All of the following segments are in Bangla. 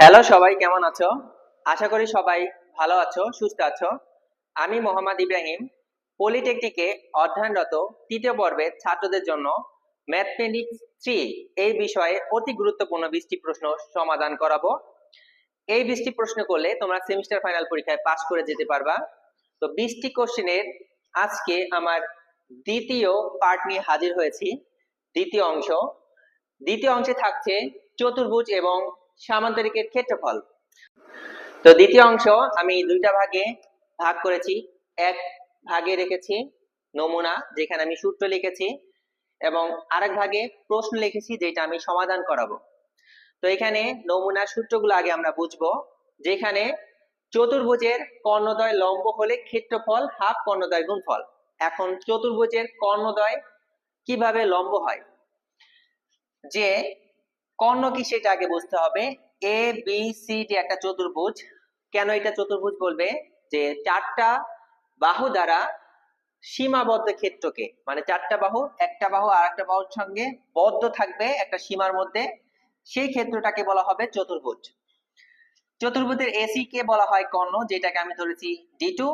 হ্যালো সবাই, কেমন আছো? আশা করি সবাই ভালো আছো, সুস্থ আছো। আমি মোহাম্মদ ইব্রাহিম, পলিটেকনিকে অধ্যয়নরত তৃতীয় পর্বের ছাত্রদের জন্য ম্যাথমেটিক্স থ্রি এই বিষয়ে অতি গুরুত্বপূর্ণ বিশটি প্রশ্ন সমাধান করাবো। এই বিশটি প্রশ্ন করলে তোমরা সেমিস্টার ফাইনাল পরীক্ষায় পাস করে যেতে পারবা। তো বিশটি কোশ্চেনের আজকে আমার দ্বিতীয় পার্ট নিয়ে হাজির হয়েছি, দ্বিতীয় অংশ। দ্বিতীয় অংশে থাকছে চতুর্ভুজ এবং সামান্তরিকের ক্ষেত্রফল। তো দ্বিতীয় অংশ আমি দুইটা ভাগে ভাগ করেছি। এক ভাগে রেখেছি নমুনা, যেখানে আমি সূত্র লিখেছি, এবং আরেক ভাগে প্রশ্ন লিখেছি, যেটা আমি সমাধান করাবো। তো এখানে নমুনা সূত্রগুলো আগে আমরা বুঝব, যেখানে চতুর্ভুজের কর্ণদ্বয় লম্ব হলে ক্ষেত্রফল হাফ কর্ণদ্বয় গুণফল। এখন চতুর্ভুজের কর্ণদ্বয় কীভাবে লম্ব হয়? যে কর্ণ কি সেটা আগে বুঝতে হবে। এ বি সি ডি একটা চতুর্ভুজ। কেন এটা চতুর্ভুজ বলবে? যে চারটা বাহু দ্বারা সীমাবদ্ধ ক্ষেত্রকে মানে চারটা বাহু, একটা বাহু আর একটা বাহুর সঙ্গে বদ্ধ থাকবে একটা সীমার মধ্যে, সেই ক্ষেত্রটাকে বলা হবে চতুর্ভুজ। চতুর্ভুজের এসি কে বলা হয় কর্ণ, যেটাকে আমি ধরেছি ডি টু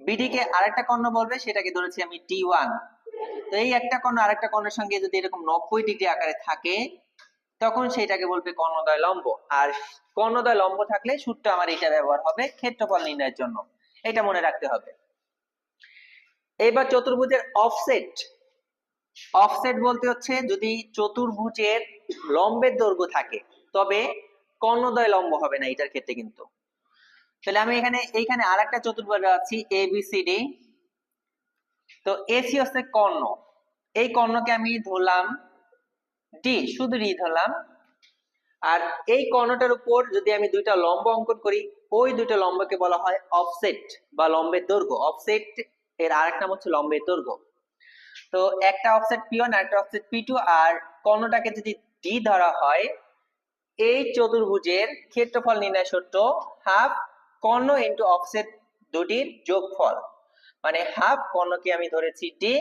বিডি কে আরেকটা কর্ণ বলবে, সেটাকে ধরেছি আমি ডি ওয়ান তো এই একটা কর্ণ আরেকটা কর্ণের সঙ্গে যদি এরকম নব্বই ডিগ্রি আকারে থাকে তখন সেটাকে বলবে কর্ণদ্বয় লম্ব। আর কর্ণদ্বয় লম্ব থাকলে সূত্র আমার এটা ব্যবহার হবে ক্ষেত্রফল নির্ণয়ের জন্য। এটা মনে রাখতে হবে। এবার চতুর্ভুজের অফসেট অফসেট বলতে হচ্ছে যদি চতুর্ভুজের লম্বের দৈর্ঘ্য থাকে, তবে কর্ণদ্বয় লম্ব হবে না এটার ক্ষেত্রে কিন্তু। তাহলে আমি এখানে, এইখানে আরেকটা চতুর্ভুজ আছি এ বি সি ডি তো এসি হচ্ছে কর্ণ। এই কর্ণকে আমি ধরলাম ডি শুধু ডি ধরলাম। আর এই কর্ণটার উপর যদি আমি দুইটা লম্ব অঙ্কন করি, ওই দুইটা লম্বকে বলা হয় অফসেট বা লম্বের দৈর্ঘ্য। অফসেট এর আরেক নাম হচ্ছে লম্বের দৈর্ঘ্য। তো একটা অফসেট পি ওয়ান একটা অফসেট পি টু আর কর্ণটাকে যদি ডি ধরা হয়, এই চতুর্ভুজের ক্ষেত্রফল নির্ণয় সূত্র হাফ কর্ণ ইন্টু অফসেট দুটির যোগফল। মানে হাফ কর্ণকে আমি ধরেছি ডি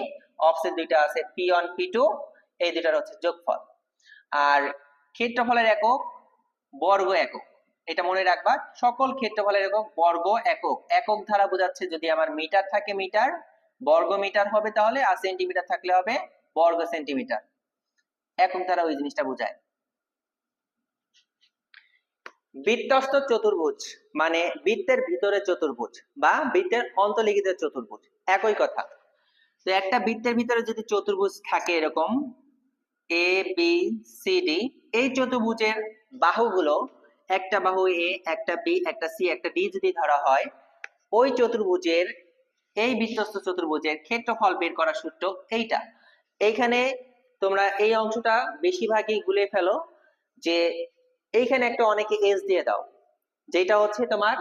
অফসেট দুইটা আছে পি ওয়ান পি টু এই দুটার হচ্ছে যোগফল। আর ক্ষেত্রফলের একক, বর্গ একক। এটা মনে রাখবা, সকল ক্ষেত্রফলের একক, বর্গ একক। একক ধারা বোঝাচ্ছে যদি আমার মিটার থাকে মিটার, বর্গ মিটার হবে তাহলে, আর সেন্টিমিটার থাকলে হবে বর্গ সেন্টিমিটার। একক ধারা ওই জিনিসটা বোঝায়। বৃত্তস্থ চতুর্ভুজ মানে বৃত্তের ভিতরে চতুর্ভুজ বা বৃত্তের অন্তলিখিত চতুর্ভুজ। একই কথা। তো একটা বৃত্তের ভিতরে যদি চতুর্ভুজ থাকে এরকম এ বি সি ডি এই চতুর্ভুজের বাহুগুলো একটা বাহু এ একটা বি একটা সি একটা ডি যদি ধরা হয়, ওই চতুর্ভুজের, এই বৃত্তস্থ চতুর্ভুজের ক্ষেত্রফল বের করার সূত্র এইটা। এইখানে তোমরা এই অংশটা বেশিরভাগই গুলে ফেলো যে এইখানে একটা অনেকে এস দিয়ে দাও, যেটা হচ্ছে তোমার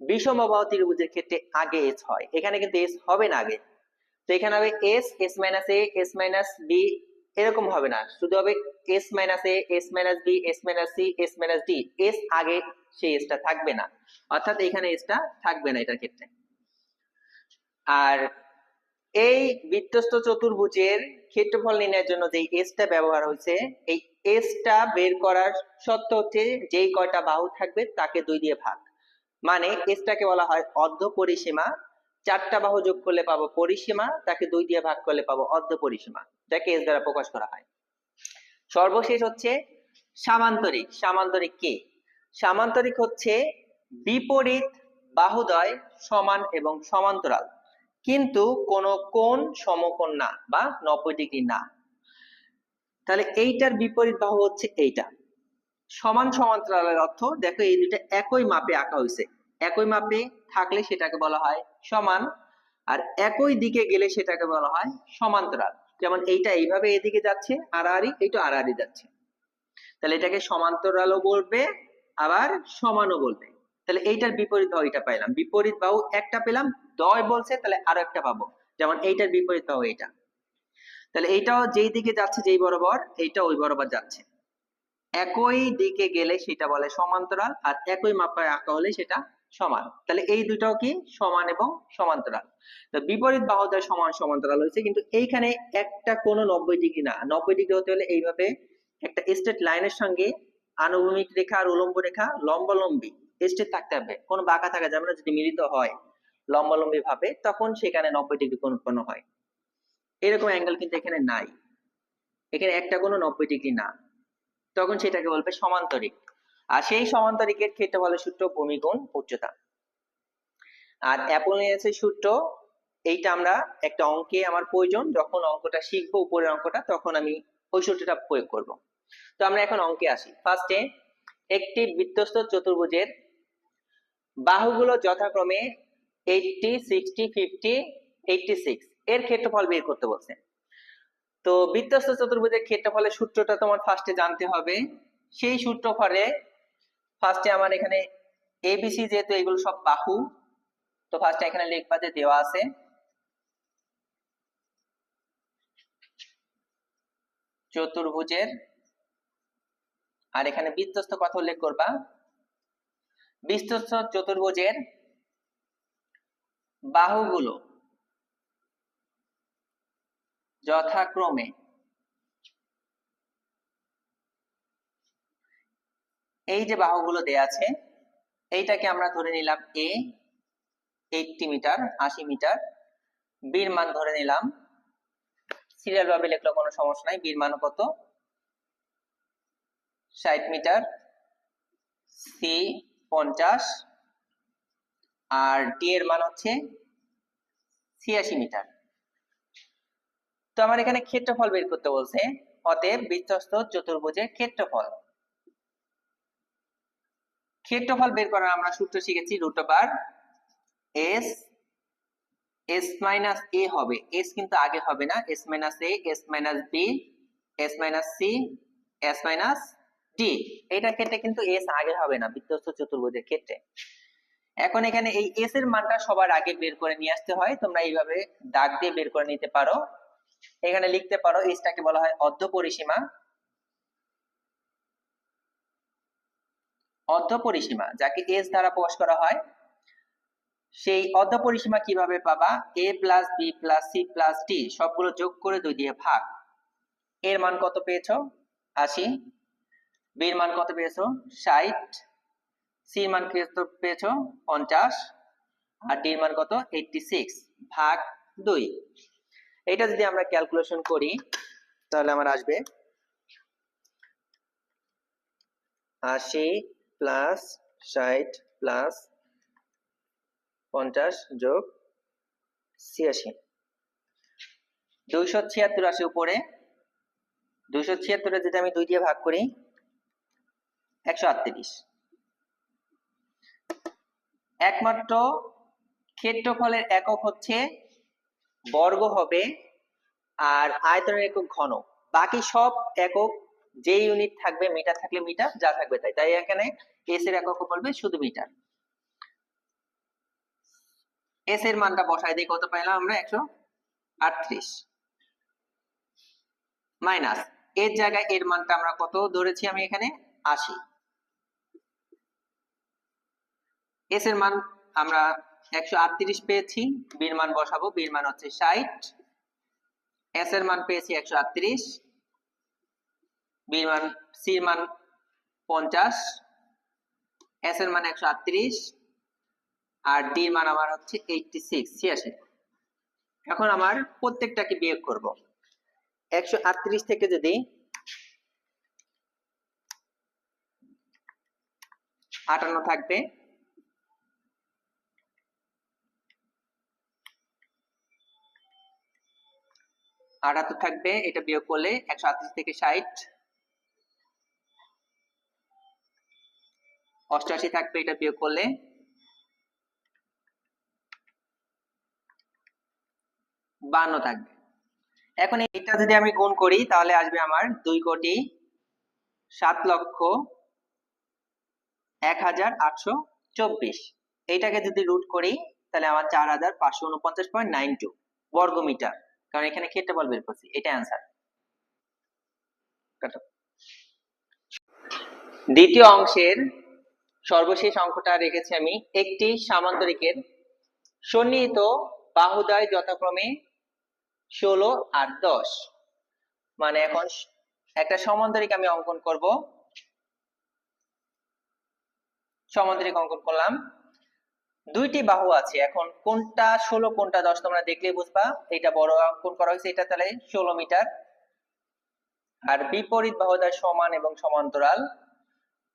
বিষমবাহু ত্রিভুজের ক্ষেত্রে আগে এস হয়। এখানে কিন্তু এস হবে না আগে। তো এখানে হবে S S minus A S minus B এরকম হবে না। শুধু হবে S minus A S minus B S minus C S minus D S আগে সেই এসটা থাকবে না। অর্থাৎ এখানে এসটা থাকবে না এটার ক্ষেত্রে। আর এই বৃত্তস্থ চতুর্ভুজের ক্ষেত্রফল নির্ণয়ের জন্য যে এসটা ব্যবহার হয়েছে, এই এসটা বের করার শর্ত হচ্ছে যেই কয়টা বাহু থাকবে তাকে দুই দিয়ে ভাগ। মানে এসটাকে বলা হয় অর্ধ পরিসীমা চারটা বাহু যোগ করলে পাবো পরিসীমা, তাকে দুই দিয়ে ভাগ করলে পাবো অর্ধ পরিসীমা। যাকে এস দ্বারা প্রকাশ করা হয়। সর্বশেষ হচ্ছে সামান্তরিক। সামান্তরিক কি? সামান্তরিক হচ্ছে বিপরীত বাহুদ্বয় সমান এবং সমান্তরাল। কিন্তু কোন কোণ সমকোণ না বা নব্বই ডিগ্রি না। তাহলে এইটার বিপরীত বাহু হচ্ছে এইটা। সমান সমান্তরালের অর্থ, দেখো এই দুইটা একই মাপে আঁকা হয়েছে। একই মাপে থাকলে সেটাকে বলা হয় সমান, আর একই দিকে গেলে সেটাকে বলা হয় সমান্তরাল। যেমন এইটা এইভাবে এদিকে যাচ্ছে, আড়াআড়ি এইটা আড়াআড়ি যাচ্ছে। তাহলে এটাকে সমান্তরালও বলবে, আবার সমানও বলবে। তাহলে এইটার বিপরীত বাহু এটা পাইলাম। বিপরীত বাহু একটা পেলাম, দয় বলছে, তাহলে আরও একটা পাবো। যেমন এইটার বিপরীত বাহু এইটা। তাহলে এইটাও যেই দিকে যাচ্ছে, যেই বরাবর এইটা ওই বরাবর যাচ্ছে। একই দিকে গেলে সেটা বলে সমান্তরাল, আর একই মাপায় আঁকা হলে সেটা সমান। তাহলে এই দুটাও কি? সমান এবং সমান্তরাল। তো বিপরীত বাহুদ্বয় সমান সমান্তরাল হয়েছে, কিন্তু এইখানে একটা কোনো নব্বই ডিগ্রি না। নব্বই ডিগ্রি হতে হলে এইভাবে একটা স্ট্রেট লাইনের সঙ্গে আনুভূমিক রেখা আর উলম্ব রেখা, লম্বালম্বী স্টেট থাকতে হবে। কোনো বাঁকা থাকা যাবে না, যদি মিলিত হয় লম্বালম্বী ভাবে, তখন সেখানে নব্বই ডিগ্রি কোণ উৎপন্ন হয়। এরকম অ্যাঙ্গেল কিন্তু এখানে নাই। এখানে একটা কোনো নব্বই ডিগ্রি না। তখন সেটাকে বলবে সমান্তরিক। আর সেই সমান্তরিকের ক্ষেত্রফলের সূত্র ভূমি গুণ উচ্চতা। আর অ্যাপোলিনিয়াসের সূত্র, এইটা আমরা একটা অঙ্কে আমার প্রয়োজন, যখন অঙ্কটা শিখব, উপরের অঙ্কটা, তখন আমি ওই সূত্রটা প্রয়োগ করব। তো আমরা এখন অঙ্কে আসি। ফার্স্টে একটি বৃত্তস্থ চতুর্ভুজের বাহুগুলো যথাক্রমে eighty sixty fifty eighty six এর ক্ষেত্রফল বের করতে বলছে। তো বৃত্তস্থ চতুর্ভুজের ক্ষেত্রফলের সূত্রটা তোমার ফার্স্টে জানতে হবে। সেই সূত্র ফলে ফার্স্টে আমার এখানে এবিসি যেহেতু এগুলো সব বাহু, তো ফার্স্টে এখানে লিখবা যে দেওয়া আছে। চতুর্ভুজের, আর এখানে বৃত্তস্থ কথা উল্লেখ করবা। বৃত্তস্থ চতুর্ভুজের বাহুগুলো যথাক্রমে এই যে বাহুগুলো দেয়া আছে, এইটাকে আমরা ধরে নিলাম এ এইটটি মিটার, আশি মিটার। বীর মান ধরে নিলাম সিরিয়াল ভাবে লিখলে কোনো সমস্যা নাই, বীর মান কত? ষাট মিটার সি পঞ্চাশ, আর ডি এর মান হচ্ছে ছিয়াশি মিটার। তো আমার এখানে ক্ষেত্রফল বের করতে বলছে, অতএব বৃত্তস্থ চতুর্ভুজের ক্ষেত্রফল। ক্ষেত্রফল বের করার আমরা সূত্র শিখেছি root over S S minus A হবে। এস কিন্তু আগে হবে না। S minus A S minus B S minus C S minus D এটার ক্ষেত্রে কিন্তু এস আগে হবে না বৃত্তস্থ চতুর্ভুজের ক্ষেত্রে। এখন এখানে এই এস এর মানটা সবার আগে বের করে নিয়ে আসতে হয়। তোমরা এইভাবে দাগ দিয়ে বের করে নিতে পারো। এখানে লিখতে পারো এসটাকে বলা হয় অর্ধ পরিসীমা অর্ধ পরিসীমা যাকে এস দ্বারা প্রকাশ করা হয়, সেই অর্ধ পরিসীমা কীভাবে পাবা? A plus B plus C plus D সবগুলো যোগ করে দুই দিয়ে ভাগ। এর মান কত পেয়েছ? আশি। বির মান কত পেয়েছ? ষাট। সির মান কত পেয়েছ? পঞ্চাশ। আর ডির মান কত? এইটটি সিক্স ভাগ দুই। এটা যদি আমরা ক্যালকুলেশন করি, তাহলে আমার আসবে আশি প্লাস ষাট প্লাস পঞ্চাশ যোগ ছিয়াশি। দুইশো ছিয়াত্তর আসে উপরে। দুইশো ছিয়াত্তরে যদি আমি দুই দিয়ে ভাগ করি, একশো আটত্রিশ। একমাত্র ক্ষেত্রফলের একক হচ্ছে বর্গ হবে আর আয়তনের একক ঘন। বাকি সব একক যে ইউনিট থাকবে মিটার থাকলে মিটার যা থাকবে তাই। তাই এখানে এস এর একক বলবে শুধু মিটার এস এর মানটা বসাই দিই কত পাইলাম আমরা? একশো আটত্রিশ। মাইনাস এর জায়গায় এর মানটা আমরা কত ধরেছি আমি এখানে? আশি। এস এর মান আমরা একশো আটত্রিশ পেয়েছি বির মান বসাবো বির মান হচ্ছে ষাট। এস এর মান পেয়েছি একশো আটত্রিশ। বির মান সির মান পঞ্চাশ এস এর মান একশো আটত্রিশ, আর ডির মান আমার হচ্ছে এইটটি সিক্স ছিয়াশি। এখন আমার প্রত্যেকটাকে বিয়োগ করব। একশো আটত্রিশ থেকে যদি আটান্ন থাকবে, আটাত্তর থাকবে, এটা বিয়োগ করলে একশো আটত্রিশ থেকে ষাট। অষ্টআশি থাকবে, এটা বিয়োগ করলে বান্ন থাকবে। এখন এটা যদি আমি গুণ করি, তাহলে আসবে আমার দুই কোটি সাত লক্ষ এক হাজার আটশো চব্বিশ। এইটাকে যদি রুট করি, তাহলে আমার চার হাজার পাঁচশো উনপঞ্চাশ পয়েন্ট নাইন টু বর্গ মিটার কারণ এখানে ক্ষেত্রফল বের করছি, এটা অ্যান্সার দ্বিতীয় অংশের সর্বশেষ অঙ্কটা রেখেছি আমি। একটি সামান্তরিকের সন্নিহিত বাহুদয় যথাক্রমে ষোলো আর দশ। মানে এখন একটা সমান্তরিক আমি অঙ্কন করব। সমান্তরিক অঙ্কন করলাম। দুইটি বাহু আছে। এখন কোনটা ষোলো, কোনটা দশ তোমরা দেখলে বুঝবা। এটা বড় অঙ্কন করা হয়েছে। এটা তাহলে ষোলো মিটার। আর বিপরীত বাহুটা সমান এবং সমান্তরাল।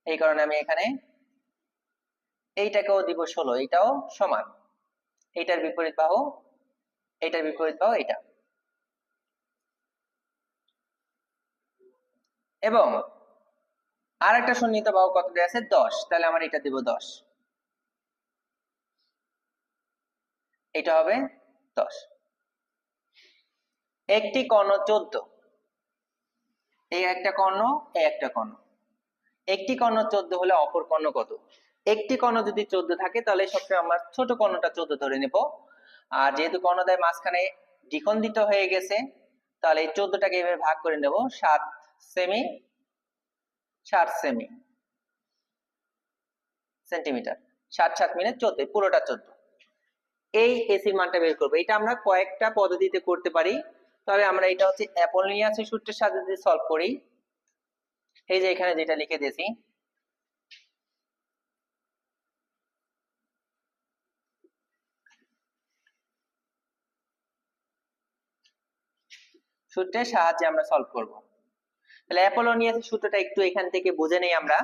এই কারণে আমি এখানে এইটাকেও দিব ষোলো এটাও সমান। এইটার বিপরীত বাহু, এইটার বিপরীত বাহু এটা এবং আর একটা সন্নিহিত বাহু কত দেওয়া আছে? দশ। তাহলে আমার এটা দিব দশ। এটা হবে দশ। একটি কর্ণ চোদ্দ। এই একটা কর্ণ, এই একটা কর্ণ। একটি কর্ণ চোদ্দ হলে অপর কর্ণ কত? একটি কর্ণ যদি চোদ্দ থাকে, তাহলে সবসময় আমরা ছোট কর্ণটা চোদ্দ ধরে নেব। আর যেহেতু কর্ণদ্বয় মাঝখানে দ্বিখণ্ডিত হয়ে গেছে, তাহলে এই চোদ্দটাকে এভাবে ভাগ করে নেব। সাত সেমি সাত সেমি সেন্টিমিটার সাত সাত মিনিট চোদ্দ পুরোটা চোদ্দ। এই এসির মানটা বের করব। এটা আমরা কয়েকটা পদ্ধতিতে করতে পারি। তবে আমরা এটা হচ্ছে অ্যাপোলোনিয়াসের সূত্রের সাথে যদি সলভ করি, এই যে এখানে যেটা লিখে দিয়েছি সূত্রের সাহায্যে আমরা সলভ করব। তাহলে অ্যাপোলোনিয়াসের সূত্রটা একটু এখান থেকে বুঝে নেই আমরা।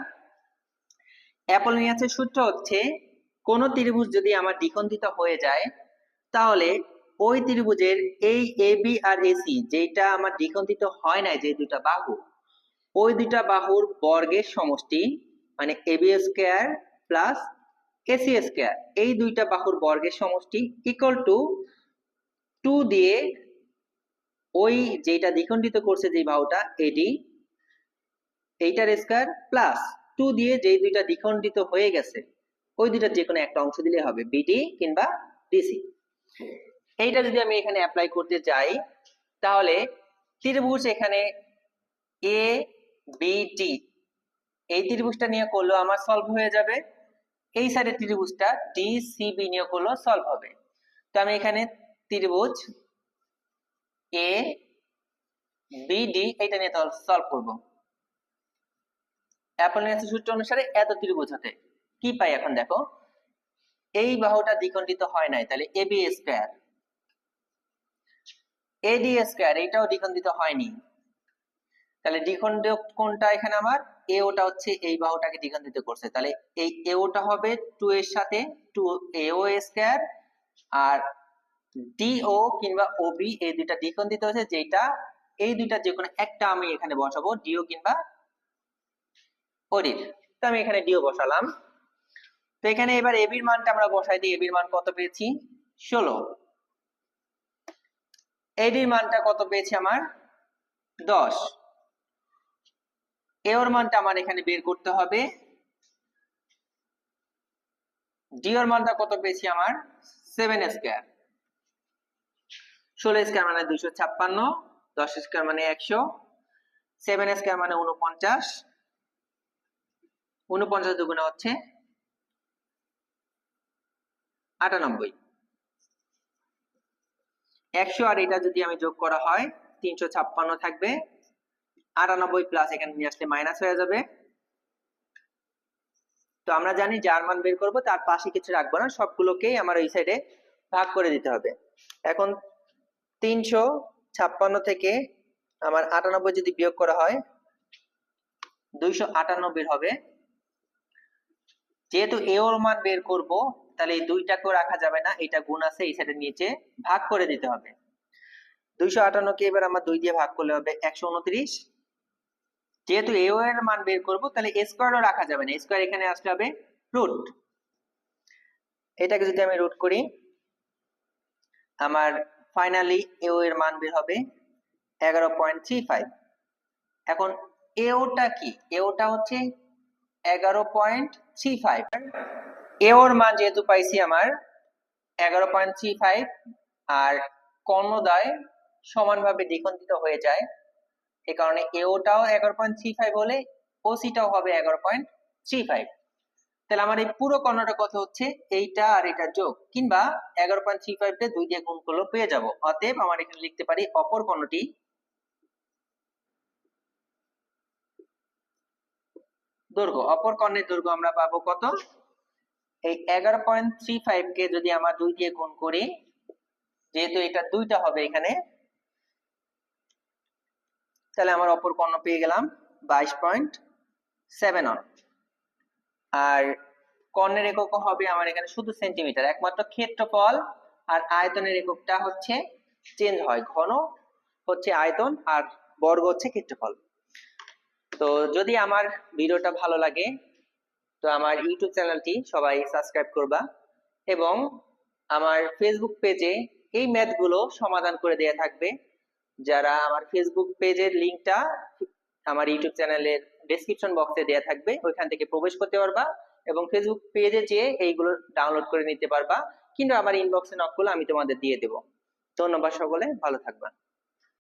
অ্যাপোলোনিয়াসের সূত্র হচ্ছে, কোন ত্রিভুজ যদি আমার দ্বিখণ্ডিত হয়ে যায়, তাহলে ওই ত্রিভুজের এই এ বি আর এসি যেটা আমার দ্বিখণ্ডিত হয় নাই, যে দুটা বাহু, ওই দুটা বাহুর বর্গের সমষ্টি মানে A B square plus AC square এই দুইটা বাহুর বর্গের সমষ্টি ইকুয়াল টু টু দিয়ে ওই যেটা দ্বিখণ্ডিত করছে যে বাহুটা এডি এইটার স্কোয়ার প্লাস টু দিয়ে যেই দুইটা দ্বিখণ্ডিত হয়ে গেছে, ওই দুইটার যে কোনো একটা অংশ দিলে হবে বিডি কিংবা ডিসি এইটা যদি আমি এখানে অ্যাপ্লাই করতে যাই, তাহলে ত্রিভুজ এখানে এ বি ডি এই ত্রিভুজটা নিয়ে করলেও আমার সলভ হয়ে যাবে, এই সাইডের ত্রিভুজটা ডি সি বি নিয়ে করলেও সলভ হবে। তো আমি এখানে ত্রিভুজ এ বি ডি এটা নিয়ে সলভ করব। অ্যাপোলোনিয়াসের সূত্র অনুসারে এত ত্রিভুজ হতে। কি পাই এখন দেখো? এই বাহুটা দ্বিখণ্ডিত হয় নাই তাহলে A B square AD square এটাও দ্বিখণ্ডিত হয়নি। তাহলে দ্বিখণ্ড কোনটা এখানে আমার? এ ওটা হচ্ছে এই বাহুটাকে দ্বিখণ্ডিত করছে। তাহলে এই এ ওটা হবে টু এর সাথে টু এ ও স্কোয়ার আর ডিও কিংবা ওবি এই দুইটা দ্বিখণ্ডিত হয়েছে যেটা এই দুইটা যে কোনো একটা আমি এখানে বসাবো ডিও কিংবা ওডির তো আমি এখানে ডিও বসালাম। তো এখানে এবার এবির মানটা আমরা বসাই দিই এবির মান কত পেয়েছি? ষোলো। এডির মানটা কত পেয়েছি আমার? দশ। এর মানটা আমার এখানে বের করতে হবে। ডিওর মানটা কত পেয়েছি আমার? সেভেন স্কোয়ার ষোলো স্কোয়ার মানে দুইশো ছাপ্পান্ন, দশ স্কোয়ার মানে একশো সেভেন স্কোয়ার মানে উনপঞ্চাশ উনপঞ্চাশ দুগুণে হচ্ছে আটানব্বই। একশো আর এটা যদি আমি যোগ করা হয়, তিনশো ছাপ্পান্ন থাকবে, আটানব্বই প্লাস এখানে নিয়ে আসলে মাইনাস হয়ে যাবে। তো আমরা জানি যার মান বের করব, তার পাশে কিছু রাখব না, সবগুলোকেই আমার ওই সাইডে ভাগ করে দিতে হবে। এখন তিনশো ছাপ্পান্ন থেকে আমার আটানব্বই যদি বিয়োগ করা হয়, দুইশো আটানব্বই হবে। যেহেতু এ ওর মান বের করব, তাহলে এই দুইটাকেও রাখা যাবে না, এটা গুণ আছে, এই সাইডের নিচে ভাগ করে দিতে হবে। দুইশো আটান্নকে এবার আমার দুই দিয়ে ভাগ করলে হবে একশো উনত্রিশ। যেহেতু এ এর মান বের করব, তাহলে স্কোয়ারও রাখা যাবে না স্কোয়ার এখানে আসতে হবে রুট এটাকে যদি আমি রুট করি, আমার ফাইনালি এও এর মান বের হবে এগারো পয়েন্ট থ্রি ফাইভ এখন এওটা কি? এওটা হচ্ছে এগারো পয়েন্ট থ্রি ফাইভ এওর মান যেহেতু পাইছি আমার এগারো পয়েন্ট থ্রি ফাইভ আর কর্ণদয় সমানভাবে দ্বিখণ্ডিত হয়ে যায়, এ কারণে এওটাও এগারো পয়েন্ট থ্রি ফাইভ হলে ওসিটাও হবে এগারো পয়েন্ট থ্রি ফাইভ তাহলে আমার এই পুরো কর্ণটা কত হচ্ছে? এইটা আর এটা যোগ। কিংবা এগারো পয়েন্ট থ্রি ফাইভটা দুই দিয়ে গুণ করলেও পেয়ে যাব। অতএব আমার এখানে লিখতে পারি অপর কর্ণটি দৈর্ঘ্য। অপর কর্ণের দৈর্ঘ্য আমরা পাবো কত? এই এগারো পয়েন্ট থ্রি ফাইভ কে যদি আমরা দুই দিয়ে গুণ করি, যেহেতু এটা দুইটা হবে এখানে, তাহলে আমার অপর কর্ণ পেয়ে গেলাম বাইশ পয়েন্ট সেভেন অন আর কর্ণের একক হবে আমার এখানে শুধু সেন্টিমিটার একমাত্র ক্ষেত্রফল আর আয়তনের এককটা হচ্ছে চেঞ্জ হয়, ঘন হচ্ছে আয়তন আর বর্গ হচ্ছে ক্ষেত্রফল। তো যদি আমার ভিডিওটা ভালো লাগে, তো আমার ইউটিউব চ্যানেলটি সবাই সাবস্ক্রাইব করবা এবং আমার ফেসবুক পেজে এই ম্যাথগুলো সমাধান করে দেয়া থাকবে। যারা আমার ফেসবুক পেজের লিংকটা আমার ইউটিউব চ্যানেলের ডেসক্রিপশন বক্সে দেয়া থাকবে। ওইখান থেকে প্রবেশ করতে পারবা এবং ফেসবুক পেজে যেয়ে এইগুলো ডাউনলোড করে নিতে পারবা। কিন্তু আমার ইনবক্সে নক করলে আমি তোমাদের দিয়ে দেবো। ধন্যবাদ সকলে, ভালো থাকবা